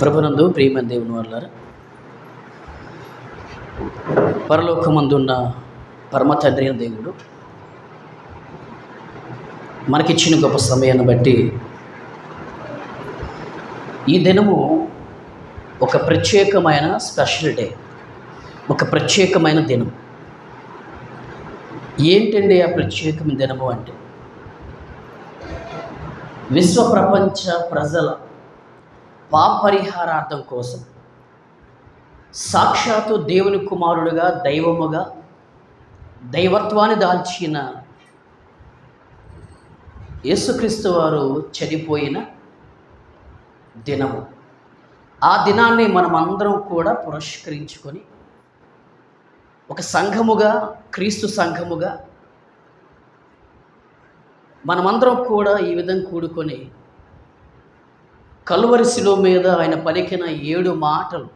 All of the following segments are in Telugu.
ప్రభునందు ప్రియమైన దేవుని వాళ్ళారా పరలోకమందున్న పరమ తండ్రి అయిన దేవుడు మనకిచ్చిన గొప్ప సమయాన్ని బట్టి ఈ దినము ఒక ప్రత్యేకమైన స్పెషల్ డే ఒక ప్రత్యేకమైన దినం. ఏంటండి ఆ ప్రత్యేకమైన దినము అంటే? విశ్వ ప్రపంచ ప్రజల పాపరిహారార్థం కోసం. సాక్షాత్తు దేవుని కుమారుడుగా దైవముగా దైవత్వాన్ని దాల్చిన యేసుక్రీస్తు వారు చనిపోయిన దినము. ఆ దినాన్ని మనమందరం కూడా పురస్కరించుకొని ఒక సంఘముగా క్రీస్తు సంఘముగా మనమందరం కూడా ఈ విధంగా కూడుకొని కలువరిశిలో మీద ఆయన పలికిన ఏడు మాటలు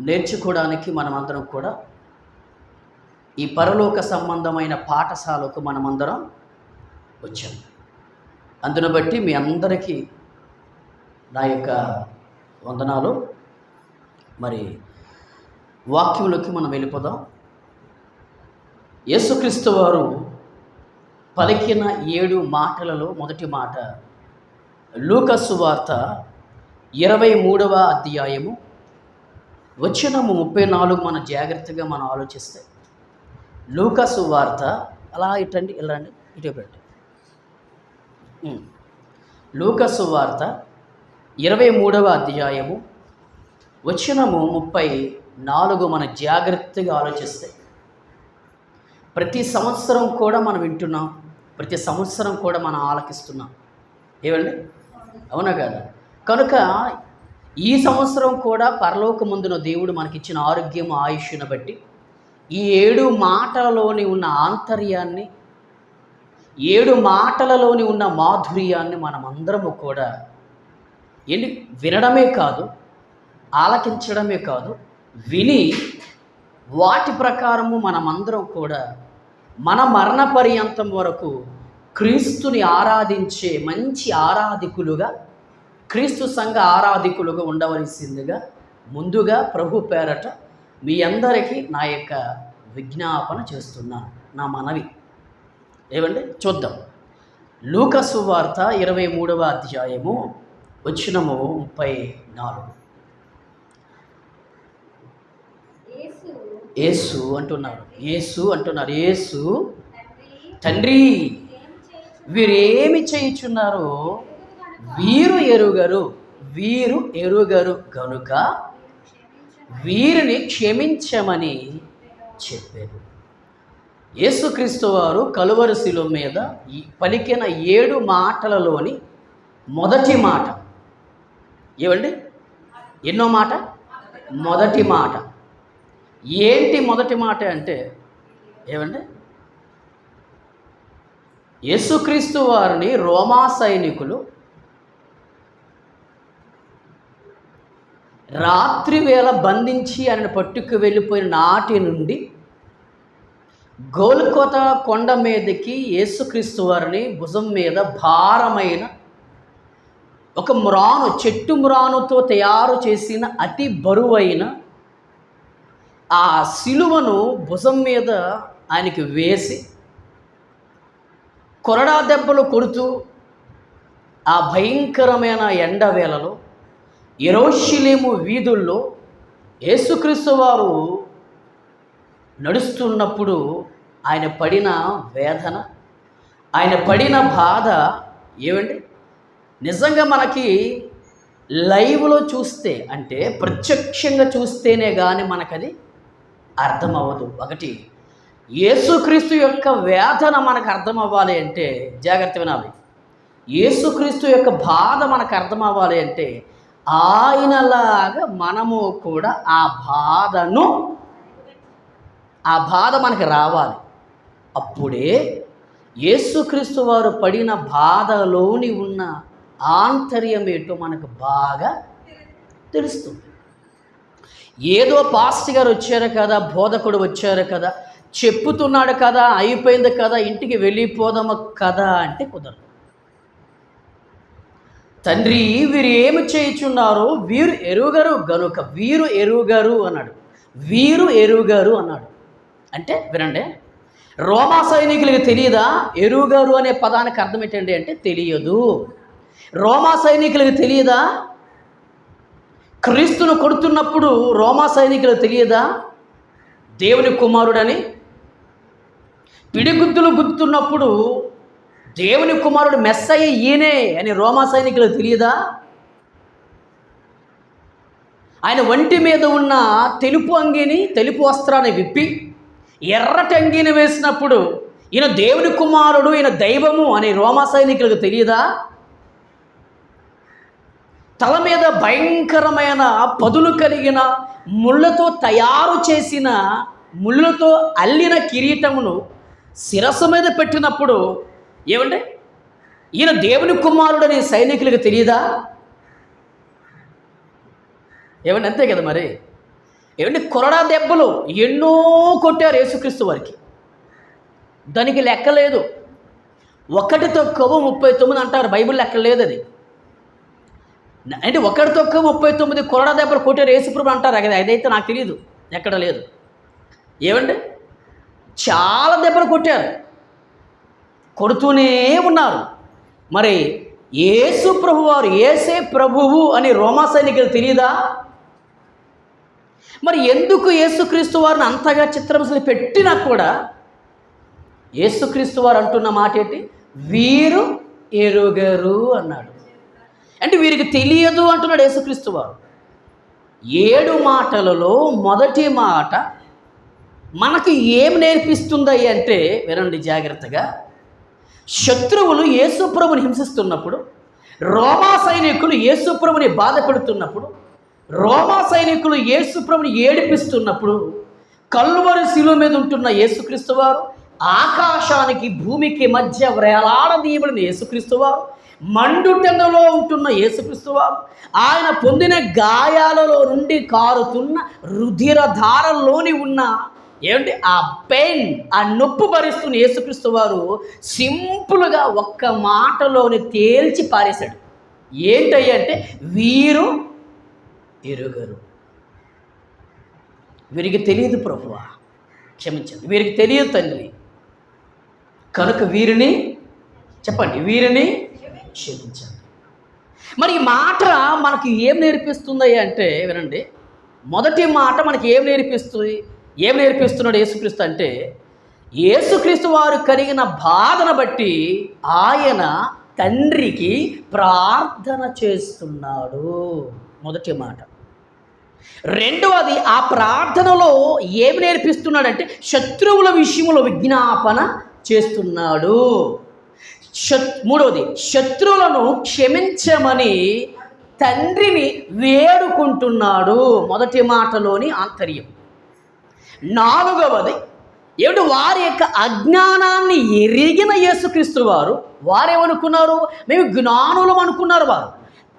నేర్చుకోవడానికి మనమందరం కూడా ఈ పరలోక సంబంధమైన పాఠశాలకు మనమందరం వచ్చాం. అందును బట్టి మీ అందరికీ నా యొక్క వందనాలు. మరి వాక్యంలోకి మనం వెళ్ళిపోదాం. యేసుక్రీస్తు వారు పలికిన ఏడు మాటలలో మొదటి మాట లూకస్సు వార్త ఇరవై మూడవ అధ్యాయము వచ్చినము ముప్పై నాలుగు మన జాగ్రత్తగా మనం ఆలోచిస్తే. లూకసు వార్త అలా ఇటండి వెళ్ళండి ఇటు పెట్టండి. లూకసు వార్త ఇరవై మూడవ అధ్యాయము వచ్చినము ముప్పై నాలుగు మన జాగ్రత్తగా ఆలోచిస్తే. ప్రతి సంవత్సరం కూడా మనం వింటున్నాం ప్రతి సంవత్సరం కూడా మనం ఆలకిస్తున్నాం. ఏమండి? అవునా కదా? కనుక ఈ సంవత్సరం కూడా పరలోకమందున దేవుడు మనకిచ్చిన ఆరోగ్యం ఆయుష్ను బట్టి ఈ ఏడు మాటలలోని ఉన్న ఆంతర్యాన్ని ఏడు మాటలలోని ఉన్న మాధుర్యాన్ని మనమందరము కూడా ఎన్ని వినడమే కాదు ఆలకించడమే కాదు విని వాటి ప్రకారము మనమందరం కూడా మన మరణ పర్యంతం వరకు క్రీస్తుని ఆరాధించే మంచి ఆరాధికులుగా క్రీస్తు సంఘ ఆరాధికులుగా ఉండవలసిందిగా ముందుగా ప్రభు పేరట మీ అందరికీ నా యొక్క విజ్ఞాపన చేస్తున్నాను. నా మనవి. ఏమండి? చూద్దాం. లూకసు వార్త ఇరవై మూడవ అధ్యాయము వచ్చినము ముప్పై నాలుగు. ఏసు అంటున్నారు. ఏసు అంటున్నారు. ఏసు తండ్రి. వీరేమి చేయుచున్నారో వీరు ఎరుగరు వీరు ఎరుగరు కనుక వీరిని క్షమించమని చెప్పారు. యేసుక్రీస్తు వారు కలువరిశిల మీద ఈ పలికిన ఏడు మాటలలోని మొదటి మాట. ఏమండి ఎన్నో మాట? మొదటి మాట. ఏంటి మొదటి మాట అంటే ఏమండి యేసుక్రీస్తు వారిని రోమా సైనికులు రాత్రి వేళ బంధించి ఆయన పట్టుకు వెళ్ళిపోయిన నాటి నుండి గోల్కొత కొండ మీదకి యేసుక్రీస్తు వారిని భుజం మీద భారమైన ఒక మ్రాను చెట్టు మ్రానుతో తయారు చేసిన అతి బరువైన ఆ సిలువను భుజం మీద ఆయనకి వేసి కొరడా దెబ్బలు కొడుతూ ఆ భయంకరమైన ఎండవేళలో ఎరోషిలేము వీధుల్లో యేసుక్రీస్తు వారు నడుస్తున్నప్పుడు ఆయన పడిన వేదన ఆయన పడిన బాధ ఏమండి నిజంగా మనకి లైవ్లో చూస్తే అంటే ప్రత్యక్షంగా చూస్తేనే కానీ మనకది అర్థమవ్వదు. ఒకటి యేసుక్రీస్తు యొక్క వేదన మనకు అర్థం అవ్వాలి అంటే జాగ్రత్త వినాలి. యేసుక్రీస్తు యొక్క బాధ మనకు అర్థం అవ్వాలి అంటే ఆయనలాగా మనము కూడా ఆ బాధను ఆ బాధ మనకి రావాలి. అప్పుడే యేసుక్రీస్తు వారు పడిన బాధలోని ఉన్న ఆంతర్యం ఏంటో మనకు బాగా తెలుస్తుంది. ఏదో పాస్ట్ గారు వచ్చారు కదా బోధకుడు వచ్చారు కదా చెప్పుతున్నాడు కదా అయిపోయింది కదా ఇంటికి వెళ్ళిపోదాము కదా అంటే కుదరదు. తండ్రి వీరు ఏమి చేయుచున్నారో వీరు ఎరుగరు గనుక వీరు ఎరుగరు అన్నాడు. వీరు ఎరుగరు అన్నాడు. అంటే వినండి రోమా సైనికులకు తెలియదా? ఎరుగరు అనే పదానికి అర్థం ఏంటండి అంటే తెలియదు. రోమా సైనికులకు తెలియదా? క్రీస్తును కొడుతున్నప్పుడు రోమా సైనికులకు తెలియదా? దేవుని కుమారుడని పిడిగుద్దులు గుద్దుతున్నప్పుడు దేవుని కుమారుడు మెస్సయ్య ఈయనే అని రోమా సైనికులకు తెలియదా? ఆయన ఒంటి మీద ఉన్న తెలుపు అంగిని తెలుపు వస్త్రాన్ని విప్పి ఎర్రటి అంగిని వేసినప్పుడు ఈయన దేవుని కుమారుడు ఈయన దైవము అని రోమా సైనికులకు తెలియదా? తల మీద భయంకరమైన పదులు కలిగిన ముళ్ళతో తయారు చేసిన ముళ్ళతో అల్లిన కిరీటమును శిరస్సు మీద పెట్టినప్పుడు ఏమంటే ఈయన దేవుని కుమారుడని సైనికులకు తెలియదా ఏమండి అంతే కదా మరి? ఏమంటే కొరడా దెబ్బలు ఎన్నో కొట్టారు యేసుక్రీస్తు వారికి. దానికి లెక్క లేదు. ఒకటి తక్కువ ముప్పై తొమ్మిది అంటారు బైబిల్ లెక్క లేదు అది. అంటే ఒకటి తక్కువ ముప్పై తొమ్మిది కొరడా దెబ్బలు కొట్టారు యేసుప్రభు అంటారు అది అదైతే నాకు తెలియదు ఎక్కడ లేదు. ఏమండి చాలా దెబ్బలు కొట్టారు. కొడుతూనే ఉన్నారు. మరి ఏసు ప్రభు వారు ఏసే ప్రభువు అని రోమా సైనికులు తెలియదా మరి ఎందుకు యేసుక్రీస్తు వారిని అంతగా చిత్రంశలు పెట్టినా కూడా యేసుక్రీస్తు వారు అంటున్న మాట ఏంటి? వీరు ఎరుగరు అన్నాడు. అంటే వీరికి తెలియదు అంటున్నాడు యేసుక్రీస్తు వారు. ఏడు మాటలలో మొదటి మాట మనకు ఏం నేర్పిస్తుంది అంటే వినండి జాగ్రత్తగా శత్రువులు యేసుప్రభుని హింసిస్తున్నప్పుడు రోమా సైనికులు యేసుప్రభుని బాధ పెడుతున్నప్పుడు రోమా సైనికులు యేసుప్రభుని ఏడిపిస్తున్నప్పుడు కల్వరి శిలువ మీద ఉంటున్న యేసుక్రీస్తు వారు ఆకాశానికి భూమికి మధ్య వ్రేలాడదీయబడిన యేసుక్రీస్తు వారు మండుటెండలో ఉంటున్న యేసుక్రీస్తు వారు ఆయన పొందిన గాయాలలో నుండి కారుతున్న రుధిర ధారల్లోని ఉన్న ఏమంటే ఆ పెయిన్ ఆ నొప్పు భరిస్తున్న యేసుక్రీస్తు వారు సింపుల్గా ఒక్క మాటలోని తేల్చి పారేశాడు. ఏంటయ్యంటే వీరు ఎరుగరు. వీరికి తెలియదు ప్రభువా క్షమించండి. వీరికి తెలియదు తండ్రి. కనుక వీరిని చెప్పండి వీరిని క్షమించండి. మరి ఈ మాట మనకి ఏం నేర్పిస్తుంది అంటే వినండి మొదటి మాట మనకి ఏం నేర్పిస్తుంది? ఏం నేర్పిస్తున్నాడు యేసుక్రీస్తు అంటే యేసుక్రీస్తు వారు కలిగిన బాధను బట్టి ఆయన తండ్రికి ప్రార్థన చేస్తున్నాడు. మొదటి మాట. రెండవది ఆ ప్రార్థనలో ఏమి నేర్పిస్తున్నాడంటే శత్రువుల విషయంలో విజ్ఞాపన చేస్తున్నాడు. శత్ మూడవది శత్రువులను క్షమించమని తండ్రిని వేడుకుంటున్నాడు. మొదటి మాటలోని ఆంతర్యం. నాలుగవది ఏమిటి? వారి యొక్క అజ్ఞానాన్ని ఎరిగిన యేసుక్రీస్తు వారు వారేమనుకున్నారు? మేము జ్ఞానులం అనుకున్నారు వారు.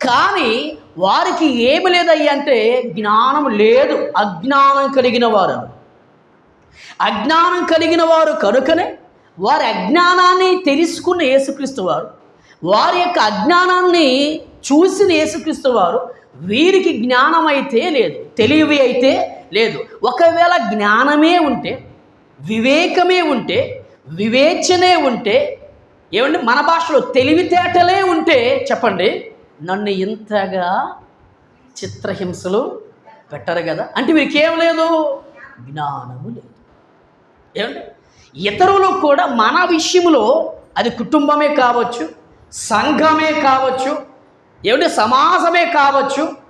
కానీ వారికి ఏమి లేదయ్య అంటే జ్ఞానం లేదు. అజ్ఞానం కలిగిన వారు అజ్ఞానం కలిగిన వారు కనుకనే వారి అజ్ఞానాన్ని తెలుసుకున్న యేసుక్రీస్తు వారు వారి యొక్క అజ్ఞానాన్ని చూసిన యేసుక్రీస్తు వారు వీరికి జ్ఞానం అయితే లేదు తెలివి అయితే లేదు. ఒకవేళ జ్ఞానమే ఉంటే వివేకమే ఉంటే వివేచనే ఉంటే ఏమండి మన భాషలో తెలివితేటలే ఉంటే చెప్పండి నన్ను ఇంతగా చిత్రహింసలు పెట్టరు కదా అంటే వీరికి ఏం లేదు? జ్ఞానము లేదు. ఏమండి ఇతరులు కూడా మన విషయంలో అది కుటుంబమే కావచ్చు సంఘమే కావచ్చు ఏమంటే సమాజమే కావచ్చు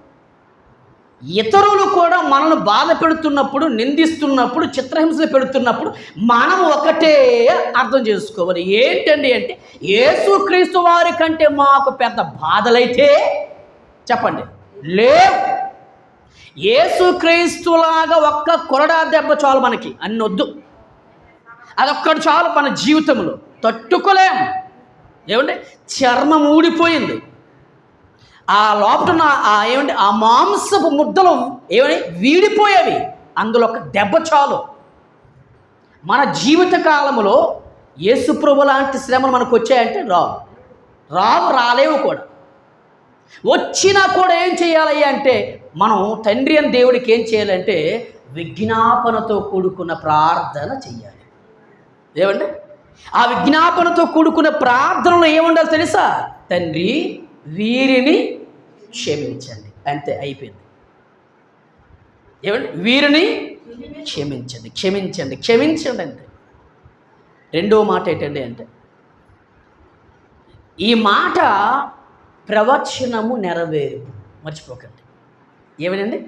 ఇతరులు కూడా మనల్ని బాధ పెడుతున్నప్పుడు నిందిస్తున్నప్పుడు చిత్రహింసలు పెడుతున్నప్పుడు మనం ఒకటే అర్థం చేసుకోవాలి. ఏంటండి అంటే యేసుక్రీస్తు వారి కంటే మాకు పెద్ద బాధలైతే చెప్పండి లేవు. యేసుక్రీస్తులాగా ఒక్క కొరడా దెబ్బ చాలు మనకి అన్ని వద్దు. అదొక్కటి చాలు మన జీవితంలో. తట్టుకోలేం. ఏమంటే చర్మం ఊడిపోయింది. ఆ లోపల ఉన్న ఆ ఏమంటే ఆ మాంసపు ముద్దలు ఏమని? వీడిపోయేవి. అందులో ఒక దెబ్బ చాలు. మన జీవిత కాలంలో యేసుప్రభు లాంటి శ్రమలు మనకు వచ్చాయంటే రావు. రావు రాలేవు కూడా. వచ్చినా కూడా ఏం చేయాలి అంటే మనం తండ్రి అని దేవుడికి ఏం చేయాలంటే విజ్ఞాపనతో కూడుకున్న ప్రార్థన చెయ్యాలి ఏమండి? ఆ విజ్ఞాపనతో కూడుకున్న ప్రార్థనలో ఏముండాలి తెలుసా? తండ్రి వీరిని క్షమించండి. అంతే అయిపోయింది. ఏమండి? వీరిని క్షమించండి క్షమించండి క్షమించండి అంతే రెండో మాట ఏంటండి అంటే ఈ మాట ప్రవచనము నెరవేరు. మర్చిపోకండి. ఏమనండి?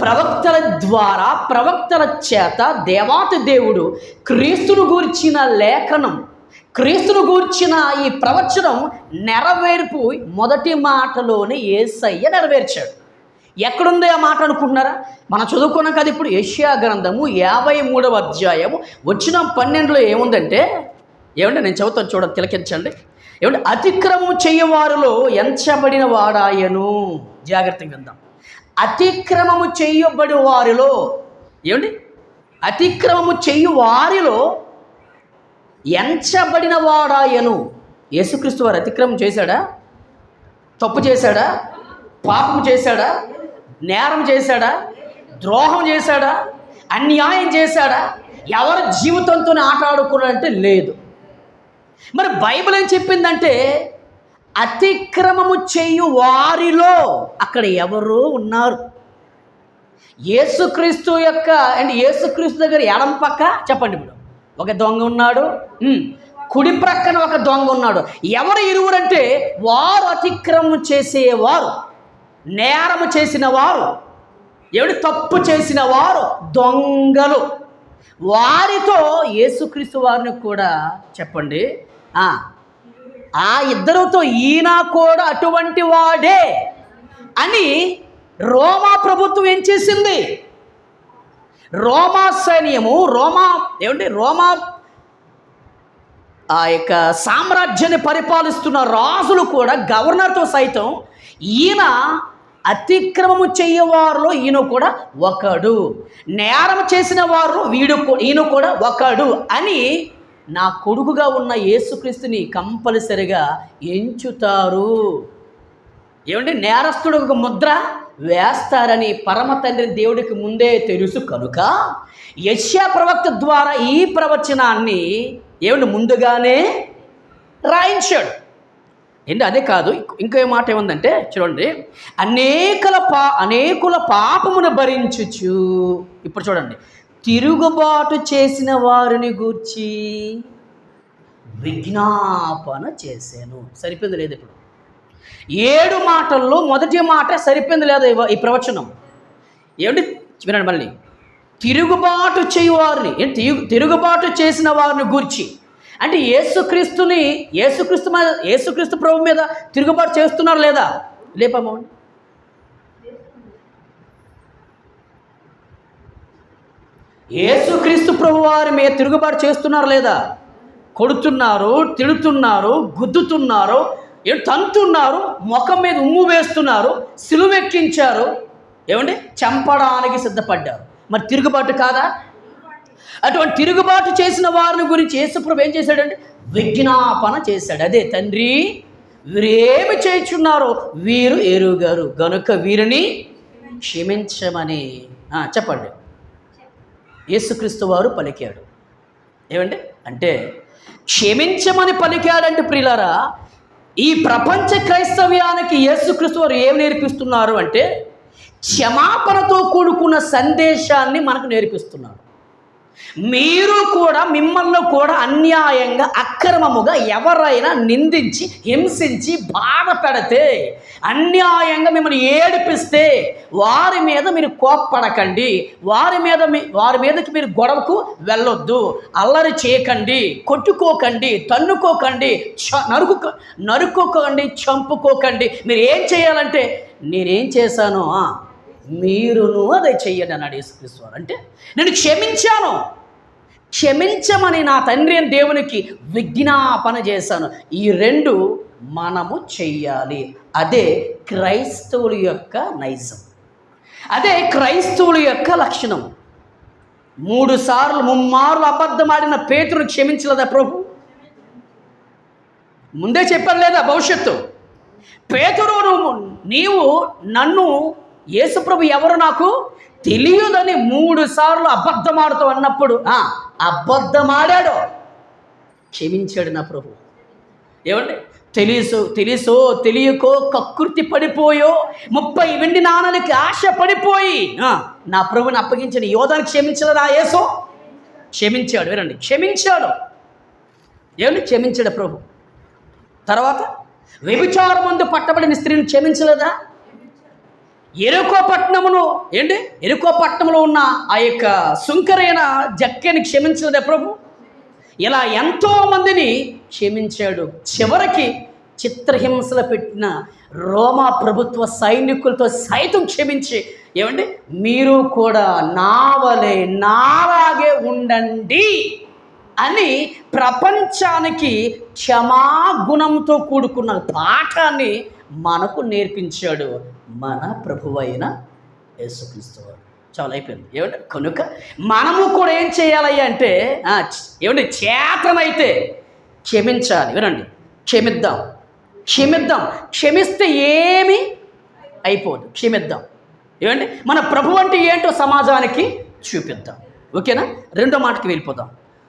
ప్రవక్తల ద్వారా ప్రవక్తల చేత దేవాతి దేవుడు క్రీస్తును గూర్చిన లేఖనం క్రీస్తును గూర్చిన ఈ ప్రవచనం నెరవేర్పు మొదటి మాటలోనే ఏసయ్య నెరవేర్చాడు. ఎక్కడుంది ఆ మాట అనుకుంటున్నారా? మనం చదువుకున్నాం కదా ఇప్పుడు ఏషియా గ్రంథము యాభై మూడవ అధ్యాయము వచ్చిన పన్నెండులో ఏముందంటే ఏమంటే నేను చదువుతాను చూడండి తిలకించండి. ఏమంటే అతిక్రమం చేయవారిలో ఎంచబడిన వాడాయను. జాగ్రత్తగా విందాం. అతిక్రమము చేయబడి వారిలో ఏమండి? అతిక్రమము చేయు వారిలో ఎంచబడిన వాడాయను. యేసుక్రీస్తు వారు అతిక్రమం చేశాడా? తప్పు చేశాడా? పాపం చేశాడా? నేరం చేశాడా? ద్రోహం చేశాడా? అన్యాయం చేశాడా? ఎవరి జీవితంతో ఆట ఆడుకున్నాడంటే లేదు. మరి బైబిల్ ఏం చెప్పిందంటే అతిక్రమము చేయు వారిలో అక్కడ ఎవరో ఉన్నారు. యేసుక్రీస్తు యొక్క అండ్ యేసుక్రీస్తు దగ్గర ఎడం పక్క చెప్పండి ఇప్పుడు. ఒక దొంగ ఉన్నాడు. కుడి ప్రక్కన ఒక దొంగ ఉన్నాడు. ఎవరు ఇరువురంటే వారు అతిక్రమం చేసేవారు నేరము చేసిన వారు ఎవడు తప్పు చేసిన వారు దొంగలు. వారితో యేసుక్రీస్తు వారిని కూడా చెప్పండి. ఆ, ఆ ఇద్దరితో ఈయన కూడా అటువంటి వాడే అని రోమా ప్రభుత్వం ఏం చేసింది? రోమా సైన్యము రోమా ఏమంటే రోమా ఆ యొక్క సామ్రాజ్యాన్ని పరిపాలిస్తున్న రాజులు కూడా గవర్నర్తో సైతం ఈయన అతిక్రమము చేయవారిలో ఈయన కూడా ఒకడు. నేరం చేసిన వారు వీడు ఈయన కూడా ఒకడు అని నా కొడుకుగా ఉన్న యేసుక్రీస్తుని కంపల్సరిగా ఎంచుతారు. ఏమంటే నేరస్తుడు ఒక ముద్ర వేస్తారని పరమ తండ్రి దేవుడికి ముందే తెలుసు కనుక యశ్యా ప్రవక్త ద్వారా ఈ ప్రవచనాన్ని ఏమిటి ముందుగానే రాయించాడు. ఏంటి? అదే కాదు. ఇంకో మాట ఏముందంటే చూడండి. అనేకల పా అనేకుల పాపమును భరించుచు ఇప్పుడు చూడండి. తిరుగుబాటు చేసిన వారిని గూర్చి విజ్ఞాపన చేశాను సరిపోయింది లేదు ఇప్పుడు? ఏడు మాటల్లో మొదటి మాట సరిపోయింది లేదా ఈ ప్రవచనం? ఏమిటి వినండి మళ్ళీ. తిరుగుబాటు చేయువారిని తిరుగు తిరుగుబాటు చేసిన వారిని గూర్చి. అంటే యేసుక్రీస్తుని యేసుక్రీస్తు మీద యేసుక్రీస్తు ప్రభు మీద తిరుగుబాటు చేస్తున్నారు లేదా? లేపమ్మా యేసుక్రీస్తు ప్రభు వారి మీద తిరుగుబాటు చేస్తున్నారు లేదా? కొడుతున్నారు తిడుతున్నారు గుద్దుతున్నారు తంతున్నారు ముఖం మీద ఉమ్ము వేస్తున్నారు సిలువెక్కించారు. ఏమండి? చంపడానికి సిద్ధపడ్డారు. మరి తిరుగుబాటు కాదా? అటువంటి తిరుగుబాటు చేసిన వారిని గురించి యేసుప్రభు ఏం చేశాడంటే విజ్ఞాపన చేశాడు. అదే తండ్రి వీరేమి చేయుచున్నారో వీరు ఎరుగారు. గనుక వీరిని క్షమించమని. చెప్పండి. యేసుక్రీస్తు వారు పలికాడు. ఏమండి? అంటే క్షమించమని పలికాడంటే ప్రియులారా ఈ ప్రపంచ క్రైస్తవ్యానికి యేసుక్రీస్తు వారు ఏం నేర్పిస్తున్నారు అంటే క్షమాపణతో కూడుకున్న సందేశాన్ని మనకు నేర్పిస్తున్నారు. మీరు కూడా మిమ్మల్ని కూడా అన్యాయంగా అక్రమముగా ఎవరైనా నిందించి హింసించి బాధపడితే అన్యాయంగా మిమ్మల్ని ఏడిపిస్తే వారి మీద మీరు కోప్పడకండి. వారి మీద మీ వారి మీదకి మీరు గొడవకు వెళ్ళొద్దు. అల్లరి చేయకండి కొట్టుకోకండి తన్నుకోకండి చ నరుకు నరుక్కోకండి చంపుకోకండి. మీరు ఏం చేయాలంటే నేనేం చేశానో మీరును అదే చెయ్యండి అన్నాడు యేసుక్రీస్తు అంటే నేను క్షమించాను క్షమించమని నా తండ్రి అని దేవునికి విజ్ఞాపన చేశాను. ఈ రెండు మనము చెయ్యాలి. అదే క్రైస్తవుల యొక్క నైజం. అదే క్రైస్తవుల యొక్క లక్షణం. మూడు సార్లు ముమ్మార్లు అబద్ధమాడిన పేతురు క్షమించలేదా ప్రభు? ముందే చెప్పాను లేదా భవిష్యత్తు? పేతురు నీవు నన్ను యేసుప్రభు ఎవరు నాకు తెలియదని మూడు సార్లు అబద్ధమాడుతూ అన్నప్పుడు అబద్ధమాడాడు? క్షమించాడు నా ప్రభు. ఏమండి? తెలుసు తెలుసో తెలియకో కక్కుర్తి పడిపోయో ముప్పై వెండి నాణాలకి ఆశ పడిపోయి నా ప్రభుని అప్పగించిన యోధాన్ని క్షమించలేదా యేసు? క్షమించాడు వినండి. క్షమించాడు. ఏమండి? క్షమించాడు ప్రభు. తర్వాత వ్యభిచారం ముందు పట్టబడిన స్త్రీని క్షమించలేదా? ఎరుకో పట్టణమును ఏంటి? ఎరుకో పట్టణంలో ఉన్న ఆ యొక్క సుంకరైన జక్కని క్షమించలేదే ప్రభు. ఇలా ఎంతో మందిని క్షమించాడు. చివరికి చిత్రహింసలు పెట్టిన రోమా ప్రభుత్వ సైనికులతో సైతం క్షమించి ఏమండి? మీరు కూడా నావలే నాలాగే ఉండండి అని ప్రపంచానికి క్షమాగుణంతో కూడుకున్న పాఠాన్ని మనకు నేర్పించాడు. మన ప్రభువైన యేసుక్రీస్తు వారు. చాలా అయిపోయింది. ఏమంటే కనుక మనము కూడా ఏం చేయాలి అంటే ఏమంటే చేతనైతే క్షమించాలి. వినండి. క్షమిద్దాం. క్షమిద్దాం. క్షమిస్తే ఏమి అయిపోదు. క్షమిద్దాం. ఏమండి మన ప్రభు అంటే ఏంటో సమాజానికి చూపిద్దాం. ఓకేనా? రెండో మాటకి వెళ్ళిపోదాం.